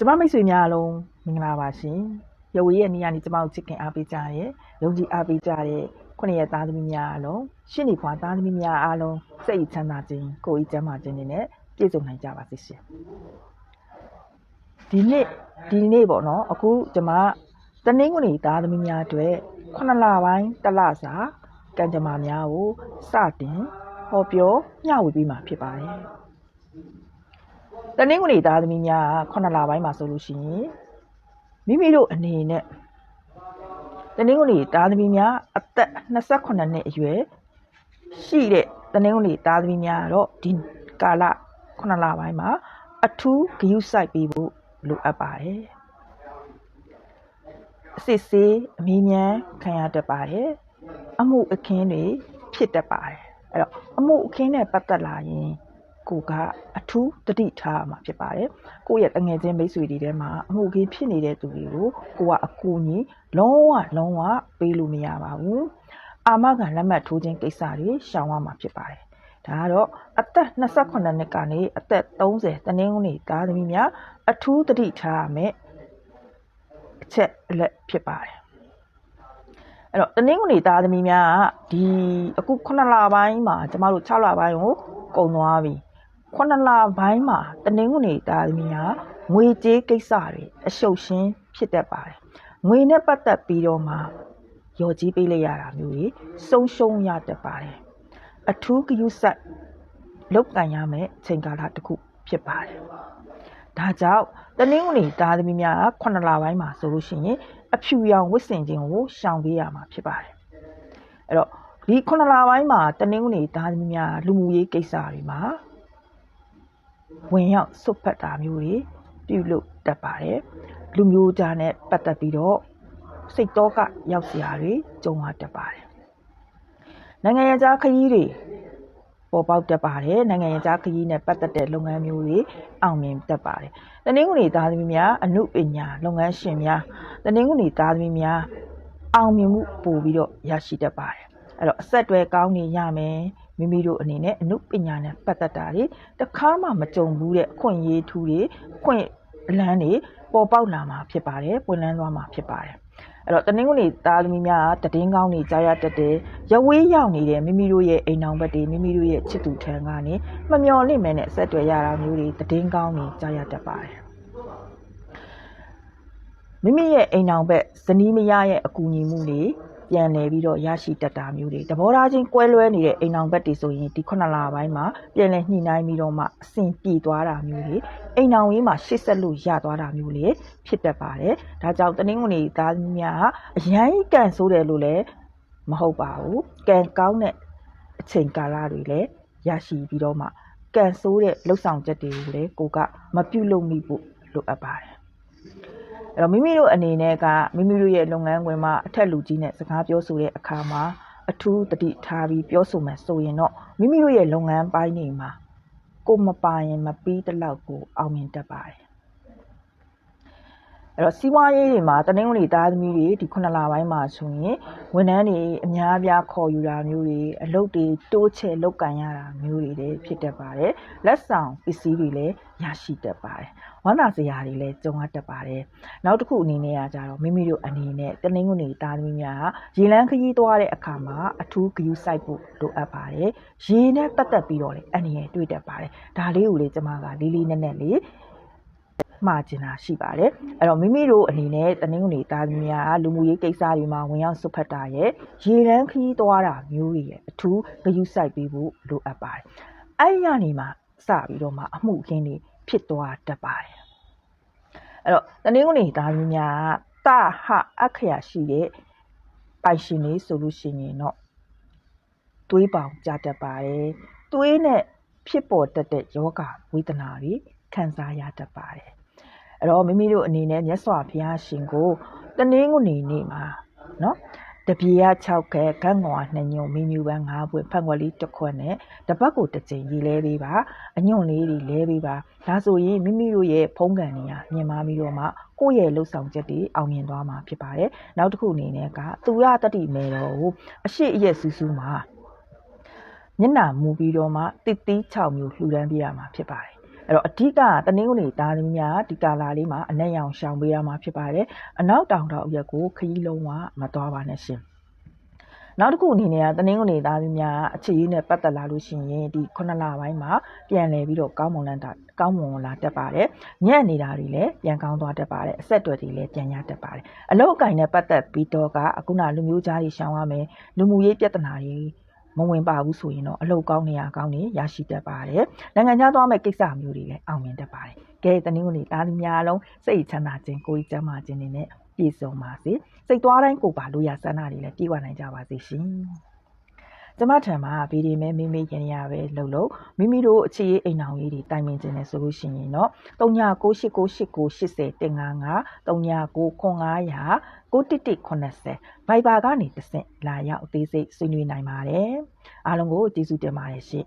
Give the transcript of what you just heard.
ကျမမိတ်ဆွေများအလုံးမင်္ဂလာပါရှင်ရုပ်ရည်ရဲ့နေရာနေကျမတို့ချစ်ခင်အားပေးကြရဲယုံကြည်အားပေးကြတဲ့ခုနှစ်ရက်သားသမီးများအလုံးရှင်းနေခွာသားသမီးများအားလုံးစိတ်ချမ်းသာခြင်းကိုယ်ဤကျမ်းမာခြင်းတွေနဲ့ပြည့်စုံနိုင်ကြပါစေရှင်ဒီနေ့ဒီနေ့ပေါ့နော်အခုကျမတနင်္ဂနွေသားသမီးများအတွက်ခုနှစ်လပိုင်းတစ်လစာကံကြမ္မာများကိုစတင်ဟောပြောမျှဝေပေးမှာဖြစ်ပါတယ် တနင်္ဂနွေသားသမီးများက9လပိုင်းမှာဆိုလို့ရှိရင်မိမိတို့အနေနဲ့တနင်္ဂနွေသားသမီးများအသက်28နှစ်အရွယ်ရှိတဲ့တနင်္ဂနွေသားသမီးများကတော့ဒီကာလ9လပိုင်းမှာအထူးဂရုစိုက်ပေးဖို့လိုအပ်ပါတယ်အစစ်စေးအမီးမြန်းခံရတတ်ပါတယ်အမှုအခင်းတွေဖြစ်တတ်ပါတယ်အဲ့တော့အမှုအခင်းနဲ့ပတ်သက်လာရင် ကိုကအထူးတတိထားမှာဖြစ်ပါတယ်။ကိုယ့်ရဲ့တငယ်ချင်းမိတ်ဆွေတွေထဲမှာအမှုခင်းဖြစ်နေတဲ့သူတွေကိုကိုကအကူအညီလုံးဝလုံးဝပေးလို့မရပါဘူး။အာမခံလက်မှတ်ထိုးခြင်းကိစ္စတွေရှောင်ရမှာဖြစ်ပါတယ်။ဒါကတော့အသက်28နှစ်ကနေအသက်30တနင်္ဂနွေသားသမီးများအထူးတတိထားရမယ်အချက်အလက်ဖြစ်ပါတယ်။အဲ့တော့တနင်္ဂနွေသားသမီးများကဒီအခု9လပိုင်းမှာကျမတို့6လပိုင်းကိုကုန်သွားပြီ 9လပိုင်းမှာတနင်္ဂနွေသားသမီးများငွေကြေးကိစ္စတွေအရှုပ်ရှင်းဖြစ်တတ်ပါတယ်ငွေနဲ့ပတ်သက်ပြီးတော့မှရော်ကြီးပေးလိုက်ရတာမျိုးတွေဆုံးရှုံးရတတ်ပါတယ်အထူးဂရုစိုက်လောက်ကန်ရမယ်ချိန်ကာလတစ်ခုဖြစ်ပါတယ်ဒါကြောင့်တနင်္ဂနွေသားသမီးများက9လပိုင်းမှာဆိုလို့ရှိရင်အဖြူရောင်ဝတ်ဆင်ခြင်းကိုရှောင်ပေးရမှာဖြစ်ပါတယ်အဲ့တော့ဒီ9လပိုင်းမှာတနင်္ဂနွေသားသမီးများလူမှုရေးကိစ္စတွေမှာ ဝင်ရောက်ဆွတ်ဖက်တာမျိုးတွေပြုလုပ်တတ်ပါတယ်လူမျိုးသားနဲ့ပတ်သက်ပြီးတော့စိတ်တော့ကရောက်စရာတွေကြုံရတတ်ပါတယ်နိုင်ငံရေးကြားခရီးတွေပေါ်ပေါက်တတ်ပါတယ်နိုင်ငံရေးကြားခရီးနဲ့ပတ်သက်တဲ့လုပ်ငန်းမျိုးတွေအောင်မြင်တတ်ပါတယ်တနင်္ဂနွေသားသမီးများအမှုပညာလုပ်ငန်းရှင်များတနင်္ဂနွေသားသမီးများအောင်မြင်မှုပို့ပြီးတော့ရရှိတတ်ပါတယ်အဲ့တော့အဆက်အသွယ်ကောင်းနေရမယ် မိမိတို့အနေနဲ့အမှုပညာနဲ့ပတ်သက်တာတွေတခါမှမကြုံဘူးတဲ့အခွင့်အရေးထူးတွေအခွင့်အလန်းတွေပေါ်ပေါက်လာမှာဖြစ်ပါတယ်ပွင့်လန်းသွားမှာဖြစ်ပါတယ်အဲ့တော့တနင်္ဂနွေသားသမီးများကတည်င်းကောင်းနေကြားရတတ်တယ်ရဝေးရောက်နေတဲ့မိမိတို့ရဲ့အိမ်အောင်ဘက်တွေမိမိတို့ရဲ့ချစ်သူထံကနေမမျော်လင့်မဲနဲ့ဆက်သွယ်ရတာမျိုးတွေတည်င်းကောင်းနေကြားရတတ်ပါတယ်မိမိရဲ့အိမ်အောင်ဘက်ဇနီးမယားရဲ့အကူအညီမှုတွေ ပြန်လည်ပြီးတော့ရရှိတတ်တာမျိုးတွေတဘောထားချင်းကွဲလွဲနေတဲ့အိမ်အောင်ဘက်တွေဆိုရင်ဒီ9လပိုင်းမှာပြန်လည်ညှိနှိုင်းပြီးတော့မှအဆင်ပြေသွားတာမျိုးတွေအိမ်အောင်ရေးမှာရှေ့ဆက်လို့ရသွားတာမျိုးတွေဖြစ်တတ်ပါတယ်ဒါကြောင့်တနင်္ဂနွေသားသမီးများအရန်ကန်ဆိုးတယ်လို့လည်းမဟုတ်ပါဘူးကံကောင်းတဲ့အချိန်ကာလတွေလည်းရရှိပြီးတော့မှကန်ဆိုးတဲ့လှုပ်ဆောင်ချက်တွေကိုလည်းကိုကမပြုတ်လို့မိဖို့လိုအပ်ပါတယ် အဲ့တော့မိမိတို့အနေနဲ့ကမိမိတို့ရဲ့လုပ်ငန်းခွင်မှာအထက်လူကြီးနဲ့စကားပြောဆိုတဲ့အခါမှာအထူးတတိထားပြီးပြောဆိုမှဆိုရင်တော့မိမိတို့ရဲ့လုပ်ငန်းပိုင်းတွေမှာကိုမပါရင်မပြီးတလောက်ကိုအောင်မြင်တတ်ပါတယ် အဲ့တော့စီးပွားရေးတွေမှာတနင်္ဂနွေသားသမီးတွေဒီ9လပိုင်းမှာဆိုရင်ဝန်ထမ်းတွေအများအပြားခေါ်ယူတာမျိုးတွေအလုပ်တွေတိုးချဲ့လုပ်ကန်ရတာမျိုးတွေလည်းဖြစ်တတ်ပါတယ်လက်ဆောင်ပစ္စည်းတွေလည်းရရှိတတ်ပါတယ်ဝမ်းသာစရာတွေလည်းကြုံရတတ်ပါတယ်နောက်တစ်ခုအနေနဲ့ကကြတော့မိမိတို့အနေနဲ့တနင်္ဂနွေသားသမီးများကရေလန်းခရီးသွားတဲ့အခါမှာအထူးဂရုစိုက်ဖို့လိုအပ်ပါတယ်ရေနဲ့ပတ်သက်ပြီးတော့လည်းအနေနဲ့တွေ့တတ်ပါတယ်ဒါလေးကိုလေကျမကလေးလေးနက်နက်လေး မှားကျင်တာရှိပါတယ်အဲ့တော့မိမိတို့အနေနဲ့တနင်္ဂနွေသားသမီးများလူမှုရေးကိစ္စတွေမှာဝင်ရောက်ဆွတ်ဖက်တာရဲ့ရေလန်းခရီးသွားတာမျိုးတွေရဲ့အထူးဂရုစိုက်ပေးဖို့လိုအပ်ပါတယ်အဲ့ဒီကနေမှစပြီးတော့မှအမှုအခင်းတွေဖြစ်သွားတတ်ပါတယ်အဲ့တော့တနင်္ဂနွေသားသမီးများကတဟအခရာရှိတဲ့ပိုင်ရှင်တွေဆိုလို့ရှိရင်တော့သွေးပေါင်ကြတတ်ပါတယ်သွေးနဲ့ဖြစ်ပေါ်တတ်တဲ့ယောဂဝေဒနာတွေခံစားရတတ်ပါတယ် အဲ့တော့မိမိတို့အနေနဲ့မြတ်စွာဘုရားရှင်ကိုတနင်္ဂနွေနေ့မှာနော်တပြေရ6ခဲဂန့်ငွာ2ညုံမင်းမြူပန်း5ပွင့်ဖန်ခွက်လေးတစ်ခွက်နဲ့တပတ်ကိုတစ်ကြိမ်ရေးလဲပေးပါအညွန့်လေးတွေလဲပေးပါဒါဆိုရင်မိမိတို့ရဲ့ဖုံးကန်နေရမြင်မာပြီးတော့မှကိုယ့်ရဲ့လှုပ်ဆောင်ချက်တွေအောင်မြင်သွားမှာဖြစ်ပါတယ်နောက်တစ်ခုအနေနဲ့ကသူရတတိမဲတော်ကိုအရှိအယက်စူးစူးမှာမျက်နှာမူပြီးတော့မှတစ်သီး6မျိုးလှူဒန်းပြရမှာဖြစ်ပါတယ် အဲ့တော့အဓိကတနင်္ဂနွေသားသမီးများဒီကာလာလေးမှာအနက်ရောင်ရှောင်ပေးရမှာဖြစ်ပါတယ်အနောက်တောင်တောင်အရက်ကိုခရီးလုံးဝမသွားပါနဲ့ရှင်နောက်တစ်ခုအနေနဲ့ကတနင်္ဂနွေသားသမီးများအခြေရေးနဲ့ပတ်သက်လာလို့ရှိရင်ဒီခုနှစ်လပိုင်းမှာပြန်လည်ပြီးတော့ကောင်းမွန်လန်းတာကောင်းမွန်လာတတ်ပါတယ်ညံ့နေတာတွေလည်းပြန်ကောင်းသွားတတ်ပါတယ်အဆက်အသွယ်တွေလည်းပြန်ရတတ်ပါတယ်အလောက်အကင်နဲ့ပတ်သက်ပြီးတော့ကအခုနလူမျိုးသားတွေရှောင်ရမယ်လူမှုရေးပြဿနာတွေ မဝင်ပါဘူးဆိုရင်တော့အလောက်ကောင်းနေရကောင်းနေရရှိတတ်ပါတယ်နိုင်ငံခြားသွားမဲ့ကိစ္စမျိုးတွေလည်းအောင်မြင်တတ်ပါတယ်ကဲတနင်္ဂနွေသားသမီးများလုံးစိတ်ချမ်းသာခြင်းကိုယ်ကျမ်းမာခြင်းတွေနဲ့ပြည့်စုံပါစေစိတ်သွားတိုင်းကိုပါလို့ရဆန္ဒတွေလည်းပြည့်ဝနိုင်ကြပါစေရှင် ကျမထံမှာဗီဒီမဲမိမိရင်ရပဲလှုပ်လို့မိမိတို့အခြေရေးအိမ်အောင်ရေးတွေတိုင်ပင်ခြင်းနဲ့ဆိုလို့ရှိရင်တော့3998989055 399900 91180 Viber ကနေတစ်ဆင့်လာရောက်အသေးစိတ်ဆွေးနွေးနိုင်ပါတယ်အားလုံးကိုကျေးဇူးတင်ပါတယ်ရှင်